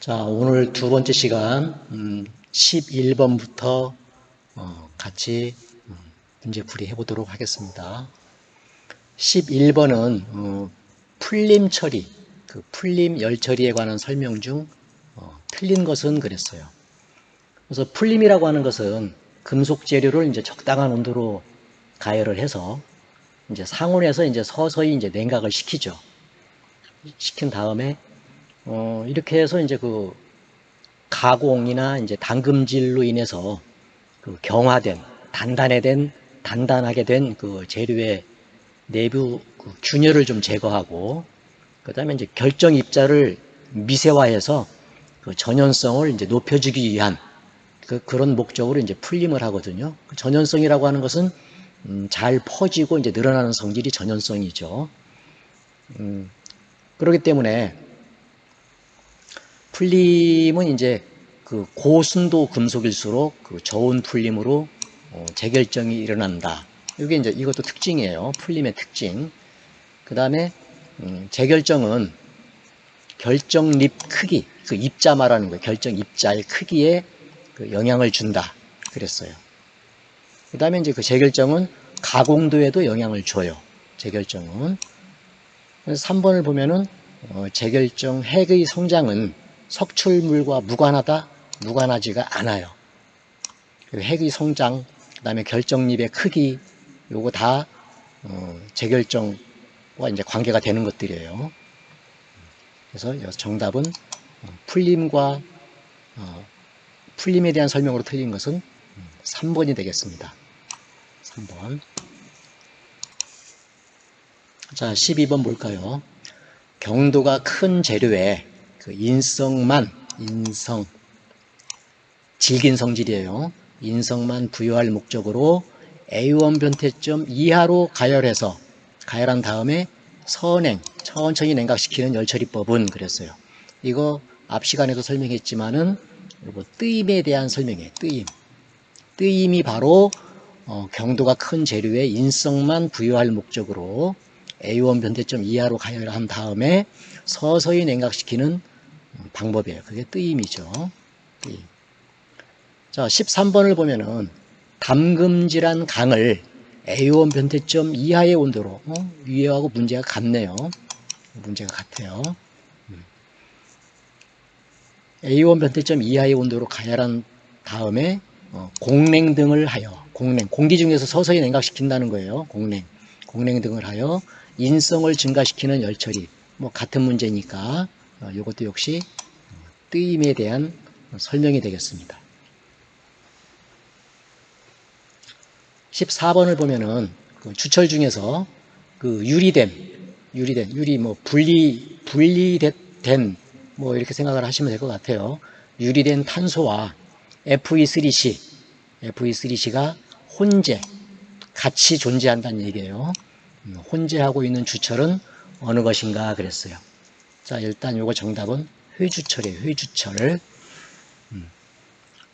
자, 오늘 두 번째 시간, 음, 11번부터 어, 같이 음, 문제풀이 해보도록 하겠습니다. 11번은 어, 풀림 처리, 그 풀림 열 처리에 관한 설명 중 어, 틀린 것은 그랬어요. 그래서 풀림이라고 하는 것은 금속 재료를 이제 적당한 온도로 가열을 해서 이제 상온에서 이제 서서히 이제 냉각을 시키죠. 시킨 다음에 어, 이렇게 해서 이제 그 가공이나 이제 담금질로 인해서 그 경화된 단단해된 단단하게 된 그 재료의 내부 그 균열을 좀 제거하고 그다음에 이제 결정 입자를 미세화해서 그 전연성을 이제 높여주기 위한 그 그런 목적으로 이제 풀림을 하거든요. 그 전연성이라고 하는 것은 음, 잘 퍼지고 이제 늘어나는 성질이 전연성이죠. 음, 그렇기 때문에 풀림은 이제 그 고순도 금속일수록 그 저온 풀림으로 어, 재결정이 일어난다. 이게 이제 이것도 특징이에요. 풀림의 특징. 그 다음에 음, 재결정은 결정립 크기, 그 입자 말하는 거예요. 결정 입자의 크기에 그 영향을 준다. 그랬어요. 그 다음에 이제 그 재결정은 가공도에도 영향을 줘요. 재결정은. 그래서 3번을 보면은 어, 재결정 핵의 성장은 석출물과 무관하다? 무관하지가 않아요. 그 핵의 성장, 그 다음에 결정립의 크기, 요거 다 어, 재결정과 이제 관계가 되는 것들이에요. 그래서 정답은 어, 풀림과 어, 풀림에 대한 설명으로 틀린 것은 3번이 되겠습니다. 3번. 자, 12번 볼까요? 경도가 큰 재료에 그 인성만, 인성, 질긴 성질이에요. 인성만 부여할 목적으로 A1 변태점 이하로 가열해서 가열한 다음에 선행, 천천히 냉각시키는 열처리법은 그랬어요. 이거 앞 시간에도 설명했지만은 이거 뜨임에 대한 설명이에요. 뜨임. 뜨임이 바로 어, 경도가 큰 재료에 인성만 부여할 목적으로 A1 변태점 이하로 가열한 다음에 서서히 냉각시키는 방법이에요. 그게 뜨임이죠. 뜨임. 자, 13번을 보면은 담금질한 강을 A1 변태점 이하의 온도로 어? 위에하고 문제가 같네요. 문제가 같아요. 음. A1 변태점 이하의 온도로 가열한 다음에 어, 공냉 등을 하여 공냉 공기 중에서 서서히 냉각시킨다는 거예요. 공냉 공냉 등을 하여 인성을 증가시키는 열처리 뭐 같은 문제니까 어, 이것도 역시 뜨임에 대한 설명이 되겠습니다. 14번을 보면은 그 주철 중에서 그 유리된 유리된 유리 뭐 분리 분리된 뭐 이렇게 생각을 하시면 될 것 같아요. 유리된 탄소와 Fe3C Fe3C가 혼재 같이 존재한다는 얘기예요. 음, 혼재하고 있는 주철은 어느 것인가 그랬어요. 자 일단 요거 정답은 회주철이에요. 회주철. 음.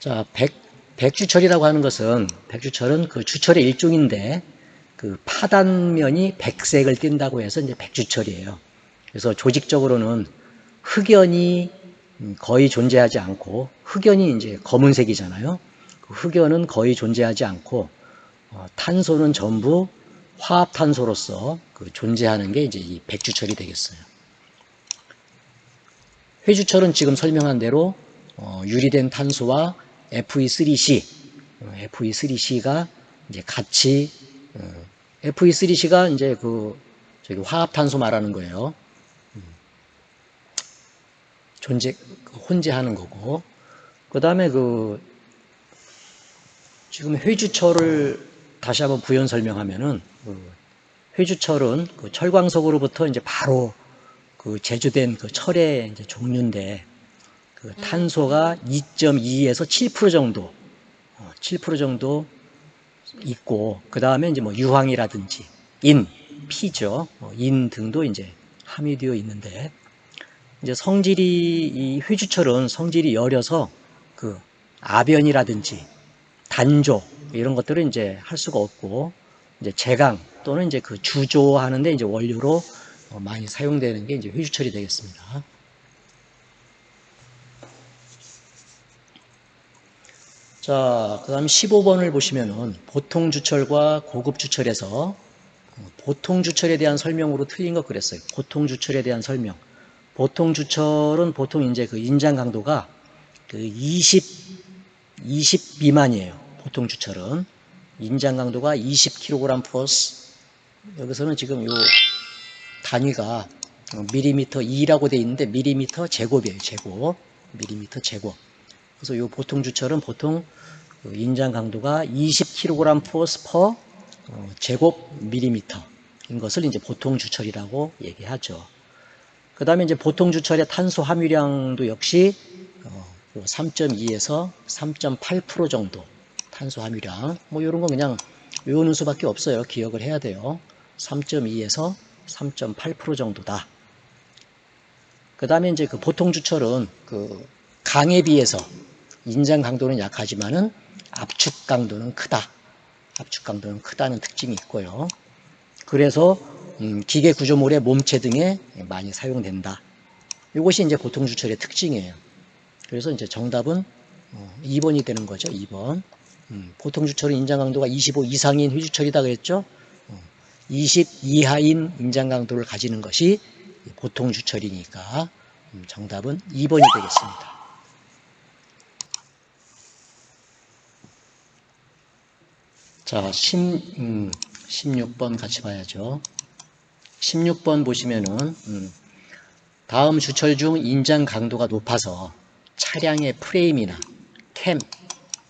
자 백, 백주철이라고 하는 것은 백주철은 그 주철의 일종인데 그 파단면이 백색을 띈다고 해서 이제 백주철이에요. 그래서 조직적으로는 흑연이 거의 존재하지 않고 흑연이 이제 검은색이잖아요. 그 흑연은 거의 존재하지 않고 어, 탄소는 전부 화합탄소로서 그 존재하는 게 이제 이 백주철이 되겠어요. 회주철은 지금 설명한 대로 어, 유리된 탄소와 Fe3C, 어, Fe3C가 이제 같이 어, Fe3C가 이제 그 저기 화합 탄소 말하는 거예요. 음. 존재 혼재하는 거고 그 다음에 그 지금 회주철을 다시 한번 부연 설명하면은 그 회주철은 그 철광석으로부터 이제 바로 그 제조된 그 철의 이제 종류인데 그 탄소가 2.2에서 7% 정도, 7% 어, 정도 있고 그 다음에 이제 뭐 유황이라든지 인, 피죠, 어, 인 등도 이제 함유 되어 있는데 이제 성질이 이 회주철은 성질이 여려서 그 아변이라든지 단조 이런 것들은 이제 할 수가 없고 이제 제강 또는 이제 그 주조하는데 이제 원료로 어, 어, 많이 사용되는 게 이제 회주철이 되겠습니다. 자, 그 다음 15번을 보시면은 보통 주철과 고급 주철에서 어, 보통 주철에 대한 설명으로 틀린 것 그랬어요. 보통 주철에 대한 설명. 보통 주철은 보통 이제 그 인장 강도가 그 20, 20 미만이에요. 보통 주철은. 인장 강도가 20kg 플러스 여기서는 지금 요 단위가 밀리미터 2라고 돼 있는데 밀리미터 제곱이에요. 제곱. 밀리미터 제곱. 그래서 요 보통 주철은 보통 그 인장 강도가 20kg 포스 퍼 어, 제곱 밀리미터인 것을 이제 보통 주철이라고 얘기하죠. 그 다음에 이제 보통 주철의 탄소 함유량도 역시 3.2에서 3.8% 정도 탄소 함유량 뭐 이런 건 그냥 외우는 수밖에 없어요. 기억을 해야 돼요. 3.2에서 3.8% 정도다. 그 다음에 이제 그 보통 주철은 그 강에 비해서 인장 강도는 약하지만은 압축 강도는 크다. 압축 강도는 크다는 특징이 있고요. 그래서 음, 기계 구조물의 몸체 등에 많이 사용된다. 이것이 이제 보통 주철의 특징이에요. 그래서 이제 정답은 어, 2번이 되는 거죠. 2번. 음, 보통 주철은 인장 강도가 25 이상인 휘주철이다 그랬죠. 어, 20 이하인 인장 강도를 가지는 것이 보통 주철이니까 음, 정답은 2번이 되겠습니다. 자, 10, 음, 16번 같이 봐야죠. 16번 보시면은 음, 다음 주철 중 인장 강도가 높아서 차량의 프레임이나 캠,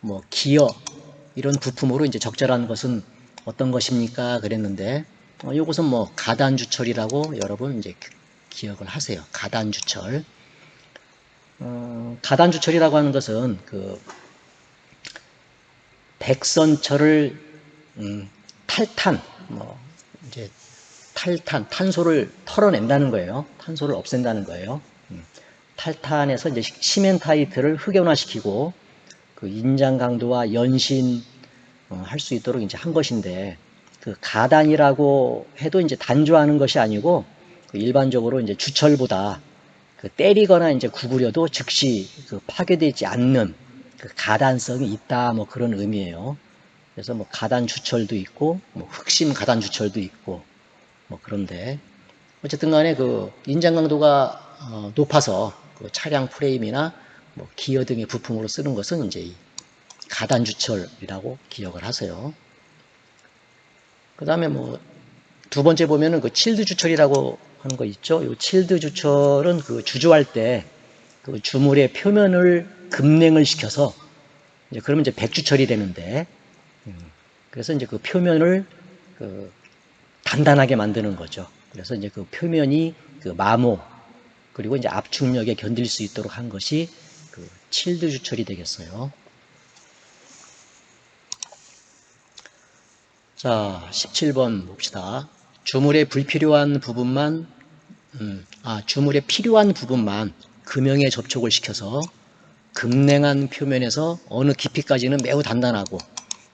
뭐 기어 이런 부품으로 이제 적절한 것은 어떤 것입니까? 그랬는데 어, 이것은 뭐 가단 주철이라고 여러분 이제 기억을 하세요. 가단 주철. 어, 가단 주철이라고 하는 것은 그 백선철을 음, 탈탄, 뭐 이제 탈탄, 탄소를 털어낸다는 거예요. 탄소를 없앤다는 거예요. 음, 탈탄에서 이제 시멘타이트를 흑연화시키고 그 인장 강도와 연신 어, 할 수 있도록 이제 한 것인데 그 가단이라고 해도 이제 단조하는 것이 아니고 그 일반적으로 이제 주철보다 그 때리거나 이제 구부려도 즉시 그 파괴되지 않는 그 가단성이 있다 뭐 그런 의미예요. 그래서 뭐 가단 주철도 있고 뭐 흑심 가단 주철도 있고 뭐 그런데 어쨌든 간에 그 인장 강도가 어 높아서 그 차량 프레임이나 뭐 기어 등의 부품으로 쓰는 것은 이제 가단 주철이라고 기억을 하세요. 그 다음에 뭐 두 번째 보면은 그 칠드 주철이라고 하는 거 있죠. 이 칠드 주철은 그 주조할 때 그 주물의 표면을 급냉을 시켜서 이제 그러면 이제 백주철이 되는데 음, 그래서 이제 그 표면을 그 단단하게 만드는 거죠. 그래서 이제 그 표면이 그 마모 그리고 이제 압축력에 견딜 수 있도록 한 것이 그 칠드 주철이 되겠어요. 자, 17번 봅시다. 주물에 불필요한 부분만, 음, 아, 주물에 필요한 부분만 금형에 접촉을 시켜서 급냉한 표면에서 어느 깊이까지는 매우 단단하고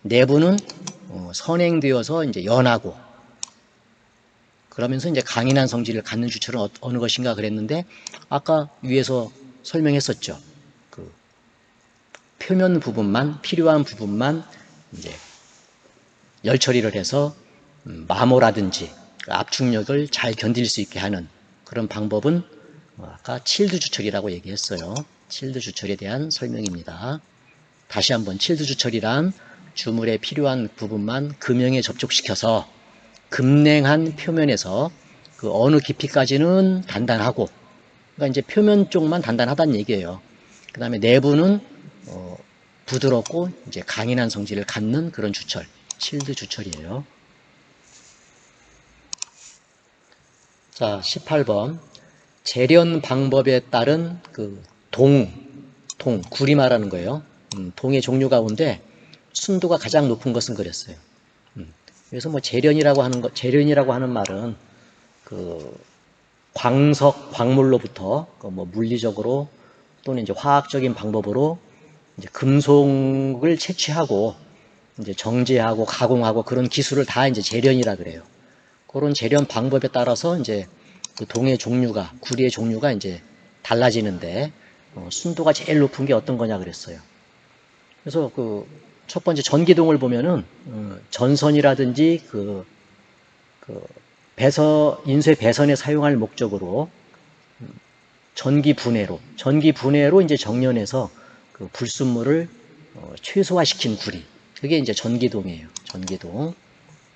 내부는 어, 선행되어서 이제 연하고 그러면서 이제 강인한 성질을 갖는 주철은 어, 어느 것인가 그랬는데 아까 위에서 설명했었죠. 그 표면 부분만 필요한 부분만 이제 열 처리를 해서 음, 마모라든지 그 압축력을 잘 견딜 수 있게 하는 그런 방법은 뭐 아까 칠드 주철이라고 얘기했어요. 칠드 주철에 대한 설명입니다. 다시 한번 칠드 주철이란 주물에 필요한 부분만 금형에 접촉시켜서 급냉한 표면에서 그 어느 깊이까지는 단단하고 그러니까 이제 표면 쪽만 단단하다는 얘기예요. 그 다음에 내부는 어, 부드럽고 이제 강인한 성질을 갖는 그런 주철, 칠드 주철이에요. 자, 18번. 재련 방법에 따른 그 동, 동, 구리 말하는 거예요. 음, 동의 종류 가운데 순도가 가장 높은 것은 그랬어요. 음, 그래서 뭐 재련이라고 하는 것, 재련이라고 하는 말은 그 광석, 광물로부터 그 뭐 물리적으로 또는 이제 화학적인 방법으로 이제 금속을 채취하고 이제 정제하고 가공하고 그런 기술을 다 이제 재련이라 그래요. 그런 재련 방법에 따라서 이제 그 동의 종류가 구리의 종류가 이제 달라지는데 어, 순도가 제일 높은 게 어떤 거냐 그랬어요. 그래서 그 첫 번째 전기동을 보면은 어, 전선이라든지 그, 그 배선 인쇄 배선에 사용할 목적으로 음, 전기 분해로 전기 분해로 이제 정련해서 그 불순물을 어, 최소화시킨 구리 그게 이제 전기동이에요. 전기동.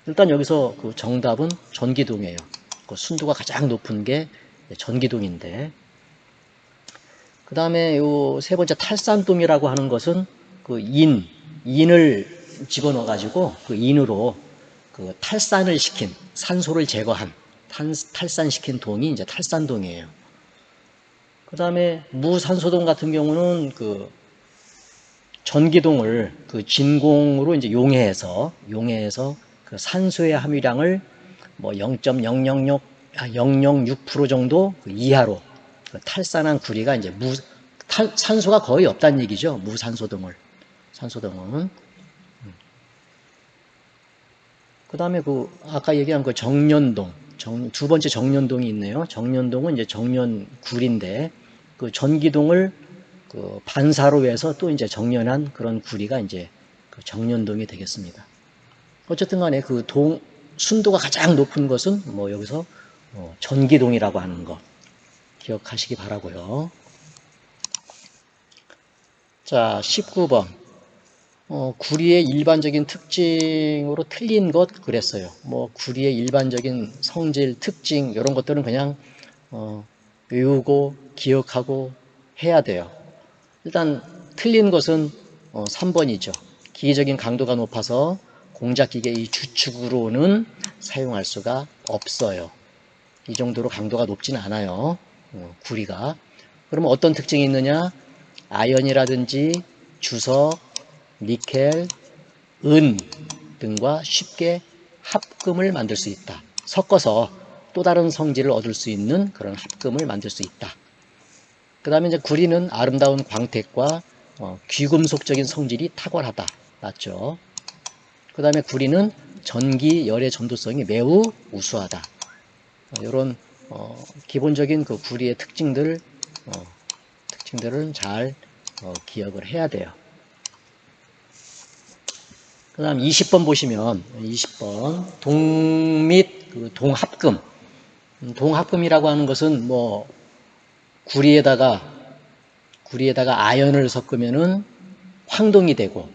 일단 여기서 그 정답은 전기동이에요. 그 순도가 가장 높은 게 전기동인데 그 다음에 요 세 번째 탈산동이라고 하는 것은 그 인, 인을 집어넣어 가지고 그 인으로 그 탈산을 시킨 산소를 제거한 탄, 탈산시킨 동이 이제 탈산동이에요. 그 다음에 무산소동 같은 경우는 그 전기동을 그 진공으로 이제 용해해서 용해해서 그 산소의 함유량을 뭐 0.006, 아, 006% 정도 그 이하로 그 탈산한 구리가 이제 무, 탈, 산소가 거의 없다는 얘기죠. 무산소등을. 산소등은. 그 다음에 그, 아까 얘기한 그 정년동. 정, 두 번째 정년동이 있네요. 정년동은 이제 정년굴인데, 그 전기동을 그 반사로 해서 또 이제 정년한 그런 구리가 이제 그 정년동이 되겠습니다. 어쨌든 간에 그 동, 순도가 가장 높은 것은 뭐 여기서 어, 전기동이라고 하는 거 기억하시기 바라고요. 자, 19번. 어, 구리의 일반적인 특징으로 틀린 것 그랬어요. 뭐 구리의 일반적인 성질, 특징 이런 것들은 그냥 어, 외우고 기억하고 해야 돼요. 일단 틀린 것은 어, 3번이죠. 기계적인 강도가 높아서 공작기계의 주축으로는 사용할 수가 없어요. 이 정도로 강도가 높진 않아요. 어, 구리가. 그러면 어떤 특징이 있느냐? 아연이라든지 주석, 니켈, 은 등과 쉽게 합금을 만들 수 있다. 섞어서 또 다른 성질을 얻을 수 있는 그런 합금을 만들 수 있다. 그 다음에 이제 구리는 아름다운 광택과 어, 귀금속적인 성질이 탁월하다. 맞죠? 그 다음에 구리는 전기 열의 전도성이 매우 우수하다. 이런 어, 기본적인 그 구리의 특징들 어, 특징들은 잘 어, 기억을 해야 돼요. 그 다음 20번 보시면 20번 동및그 동합금 음, 동합금이라고 하는 것은 뭐 구리에다가 구리에다가 아연을 섞으면은 황동이 되고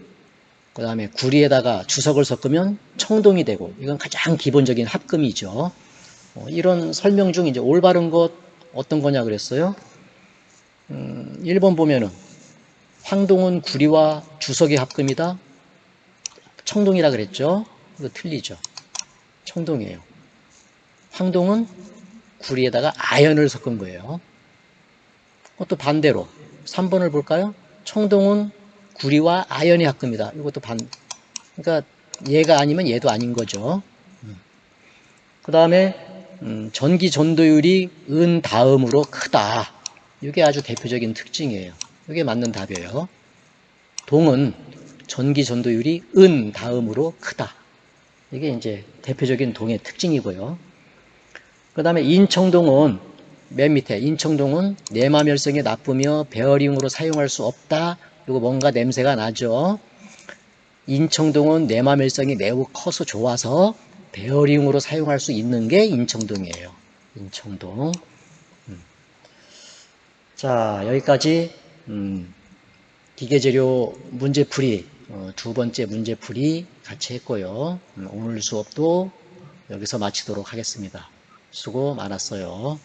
그 다음에 구리에다가 주석을 섞으면 청동이 되고 이건 가장 기본적인 합금이죠. 어, 이런 설명 중 이제 올바른 것 어떤 거냐 그랬어요? 음, 1번 보면은 황동은 구리와 주석의 합금이다. 청동이라 그랬죠? 이거 틀리죠. 청동이에요. 황동은 구리에다가 아연을 섞은 거예요. 어, 또 반대로 3번을 볼까요? 청동은 구리와 아연이 합금이다. 이것도 반, 그러니까 얘가 아니면 얘도 아닌 거죠. 그 다음에 음, 전기 전도율이 은 다음으로 크다. 이게 아주 대표적인 특징이에요. 이게 맞는 답이에요. 동은 전기 전도율이 은 다음으로 크다. 이게 이제 대표적인 동의 특징이고요. 그 다음에 인청동은 맨 밑에 인청동은 내마 멸성에 나쁘며 베어링으로 사용할 수 없다. 그리고 뭔가 냄새가 나죠. 인청동은 내마 멸성이 매우 커서 좋아서 베어링으로 사용할 수 있는 게 인청동이에요. 인청동. 음. 자 여기까지 음, 기계재료 문제풀이 어, 두 번째 문제풀이 같이 했고요. 음, 오늘 수업도 여기서 마치도록 하겠습니다. 수고 많았어요.